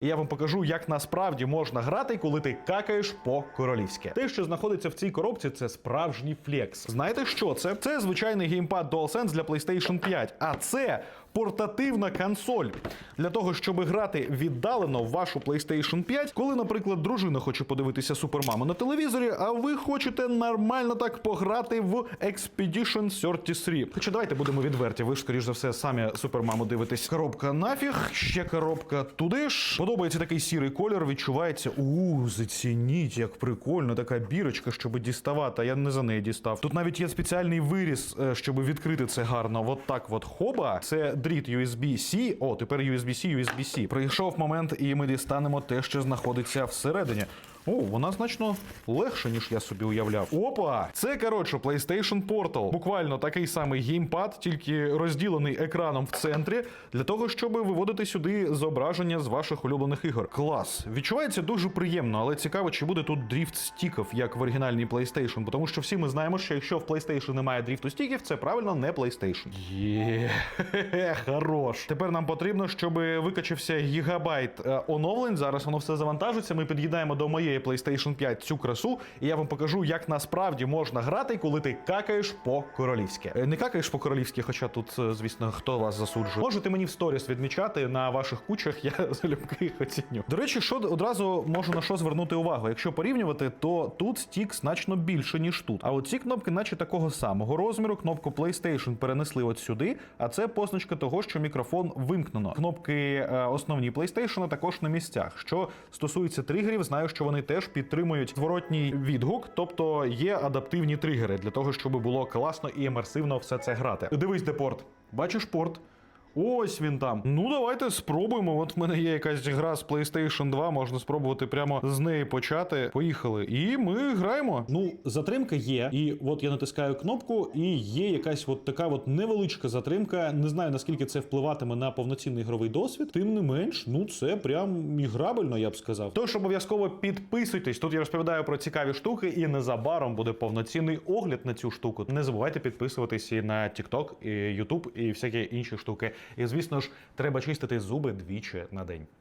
І я вам покажу, як насправді можна грати, коли ти какаєш по-королівськи. Те, що знаходиться в цій коробці, це справжній флекс. Знаєте, що це? Це звичайний геймпад DualSense для PlayStation 5, а це портативна консоль для того, щоб грати віддалено в вашу PlayStation 5, коли, наприклад, дружина хоче подивитися супермаму на телевізорі, а ви хочете нормально так пограти в Expedition 33. Хоча давайте будемо відверті. Ви ж, скоріш за все, самі супермаму дивитесь. Коробка нафіг, ще коробка туди ж. Подобається такий сірий колір, відчувається. У, зацініть, як прикольно, така бірочка, щоб діставати. А я не за неї дістав. Тут навіть є спеціальний виріз, е, щоб відкрити це гарно. От так от хоба. Це дріт USB-C. О, тепер USB-C, USB-C. Прийшов момент, і ми дістанемо те, що знаходиться всередині. О, вона значно легша, ніж я собі уявляв. Опа! Це коротше PlayStation Portal. Буквально такий самий геймпад, тільки розділений екраном в центрі, для того, щоб виводити сюди зображення з ваших улюблених ігор. Клас. Відчувається дуже приємно, але цікаво, чи буде тут дріфт стіків, як в оригінальній PlayStation. Тому що всі ми знаємо, що якщо в PlayStation немає дріфту стіків, це правильно не PlayStation. Є, хорош. Тепер нам потрібно, щоб викачався гігабайт е, оновлень. Зараз воно все завантажиться. Ми під'їдаємо до моєї PlayStation 5 цю красу, і я вам покажу, як насправді можна грати, коли ти какаєш по-королівськи. Е, Не какаєш по-королівськи, хоча тут, е, звісно, хто вас засуджує. Можете мені в сторіс відмічати на ваших кучах, я залюбки їх оціню. До речі, що одразу можу на що звернути увагу. Якщо порівнювати, то тут стік значно більше, ніж тут. А от ці кнопки, наче такого самого розміру, кнопку PlayStation перенесли от сюди, а це позначка того, що мікрофон вимкнено. Кнопки е, основні PlayStation також на місцях. Що стосується тригерів, знаю, що вони теж підтримують зворотній відгук, тобто є адаптивні тригери для того, щоб було класно і імерсивно все це грати. Дивись, де порт. Бачиш порт? Ось він там. Ну давайте спробуємо. От в мене є якась гра з PlayStation 2, можна спробувати прямо з неї почати. Поїхали. І ми граємо. Ну, затримка є. І от я натискаю кнопку, і є якась от така от невеличка затримка. Не знаю наскільки це впливатиме на повноцінний ігровий досвід. Тим не менш, ну це прям іграбельно, я б сказав. Тож обов'язково підписуйтесь. Тут я розповідаю про цікаві штуки, і незабаром буде повноцінний огляд на цю штуку. Не забувайте підписуватись і на TikTok, і YouTube, і всякі інші штуки. І звісно ж, треба чистити зуби двічі на день.